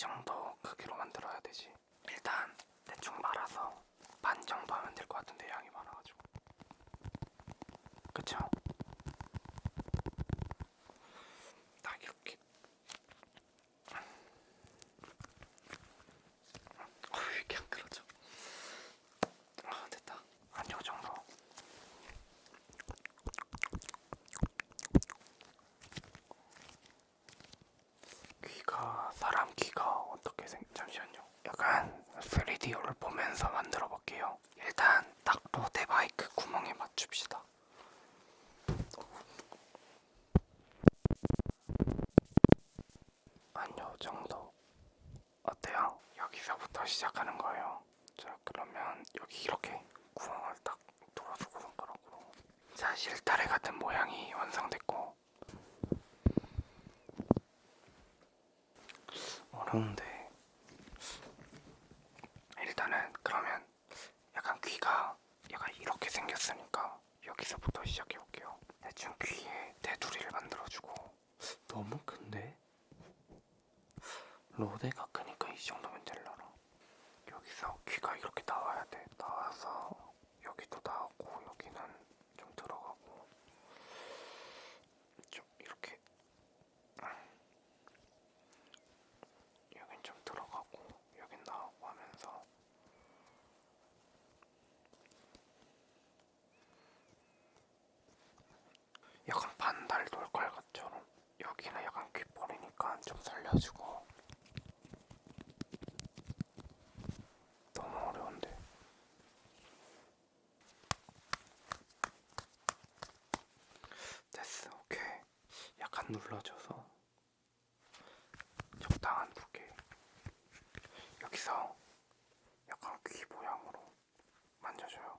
정도 크기로 만들어야 되지? 일단 대충 말아서 반 정도 하면 될 것 같은데 양이 많아가지고 그쵸? 딱 이렇게 어, 왜 이렇게 안 그러죠? 아 됐다 한 요 정도 귀가 사람 귀가 어떻게 생 잠시만요. 약간 3D를 보면서 만들어 볼게요. 일단 딱 로데 마이크 구멍에 맞춥시다. 한 요 정도 어때요? 여기서부터 시작하는 거예요. 자 그러면 여기 이렇게 구멍을 딱 뚫어주고 손가락으로 자 실타래 같은 모양이 완성됐고. 어려운데. 일단은 그러면 약간 귀가 약간 이렇게 생겼으니까 여기서부터 시작해 볼게요. 대충 귀에 테두리를 만들어주고. 너무 큰데? 로데가 크니까 이 정도면 될라나? 여기서 귀가 이렇게 나와야 돼. 나와서 여기도 나오고 여기는 좀 들어가고 좀 이렇게 여긴 좀 들어가고 여긴 나오고 하면서 약간 반달 돌깔같처럼 여기는 약간 귓볼이니까 좀 살려주고. 너무 어려운데. 됐어 오케이. 약간 눌러줘서 적당한 두께 여기서 약간 귀 모양으로 만져줘요.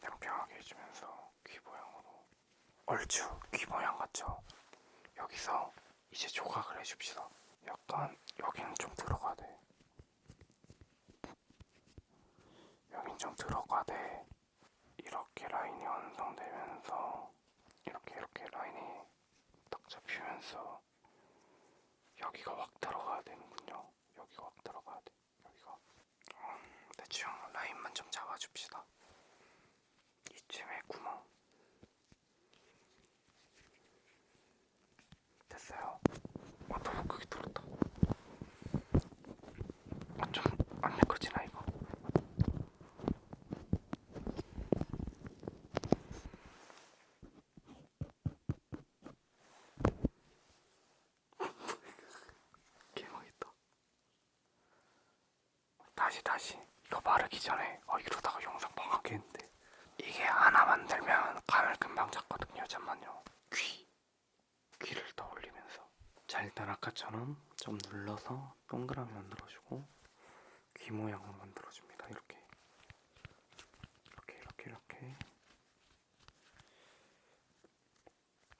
평평하게 해주면서 귀 모양으로 얼추 귀 모양 같죠? 여기서 이제 조각을 해줍시다. 약간 여기는 좀 들어가대. 여긴 좀 들어가대. 이렇게 라인이 완성되면서 이렇게 이렇게 라인이 딱 잡히면서 여기가 확 들어가야 되는군요. 여기가 확 들어가야 돼. 여기가 음, 대충 라인만 좀 잡아줍시다. 이쯤에 구멍 됐어요. 어, 너무 크게 들었다. 어, 좀안 미끄러지나 이거? 개망했다. 다시 다시 이거 마르기 전에 어 이러다가 영상 망하겠는데. 이게 하나 만들면 감을 금방 잡거든요 잠만요. 귀. 귀를 더 올리면서. 자 일단 아까처럼 좀 눌러서 동그라미 만들어주고 귀 모양으로 만들어줍니다 이렇게. 이렇게 이렇게 이렇게.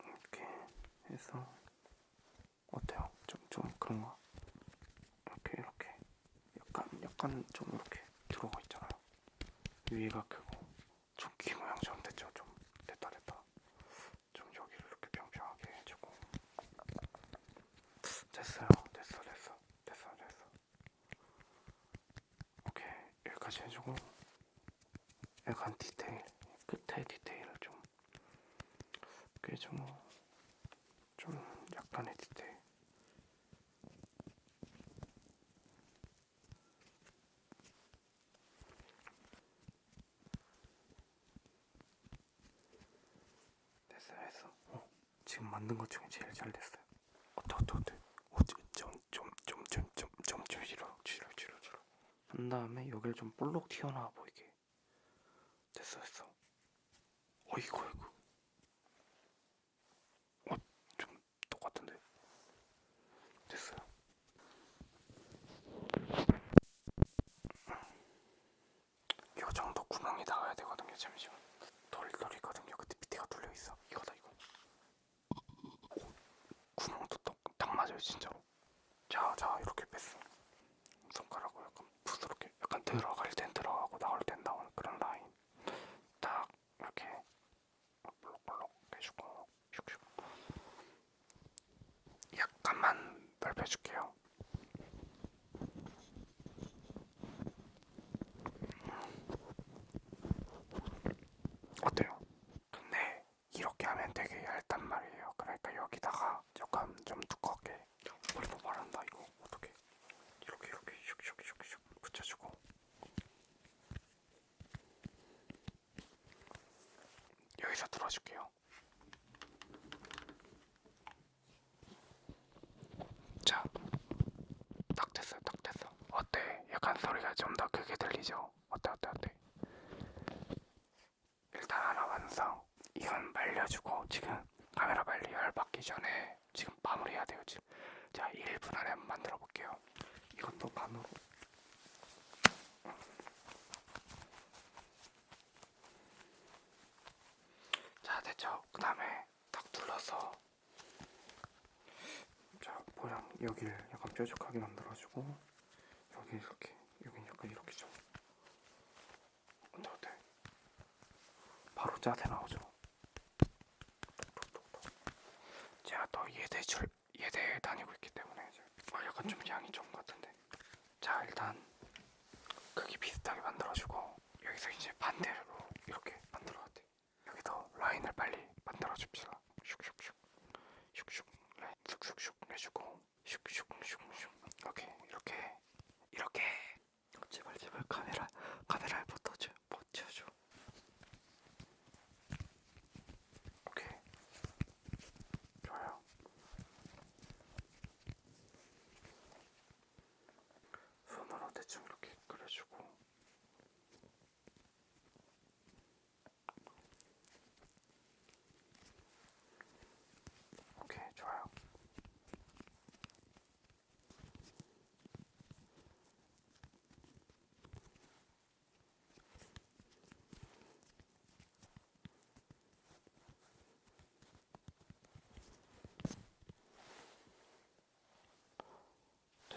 이렇게 해서 어때요? 좀 좀 그런가? 이렇게 이렇게 약간 좀 이렇게 들어가 있잖아요. 위가 크고 좀귀 모양처럼 됐죠? 좀 됐다 됐다. 좀 여기를 이렇게 평평하게 해주고 됐어요. 됐어 됐어 됐어 됐어. 오케이 여기까지 해주고 약간 디테일 끝에 디테일을 좀 꿰주고 좀 약간의 디테일. 됐어요, 했어. 어, 지금 만든 것 중에 제일 잘 됐어요. 어때, 어때, 어때? 어때? 좀, 좀, 좀, 좀, 좀, 좀, 좀 싫어, 싫어, 싫어, 싫어. 한 다음에 여기를 좀 볼록 튀어나와 보이게. 됐어, 됐어. 어이구, 어이구. 어, 좀 똑같은데. 됐어요. 요 정도 구멍이 나와야 되거든요. 잠시만. 밑에가 뚫려 있어. 이거다 이거. 오, 구멍도 딱, 딱 맞아요, 진짜로. 자, 자, 이렇게 뺐어. 손가락으로 약간 부드럽게, 약간 들어갈 땐 들어가고 나올 땐 나오는 그런 라인. 딱 이렇게 볼록볼록 해주고, 슉슉. 약 어때요? 근데 이렇게 하면 되게 얇단 말이에요. 그러니까 여기다가 조금 좀 두껍게 머리 너무 말한다 이거 어떻게 이렇게 이렇게 슉슉슉슉 붙여주고 여기서 들어줄게요. 자, 딱 됐어, 딱 됐어. 어때? 약간 소리가 좀 더 크게 들리죠? 어때, 어때, 어때? 일단 하나 완성. 이건 말려주고 지금 카메라 빨리 열 받기 전에 지금 마무리해야 돼요. 지금 자 1분 안에 만들어 볼게요. 이것도 반으로. 자 됐죠. 그 다음에 딱 눌러서 자 모양 여기를 약간 뾰족하게 만들어주고 여기 이렇게 여기 약간 이렇게 좀 어때? 바로 짜대 나오죠. 제가 또 예대 출 예대 다니고 있기 때문에 아, 약간 좀 양이 좀 같은데. 자 일단 크기 비슷하게 만들어주고 여기서 이제 반대로 이렇게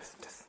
just, just.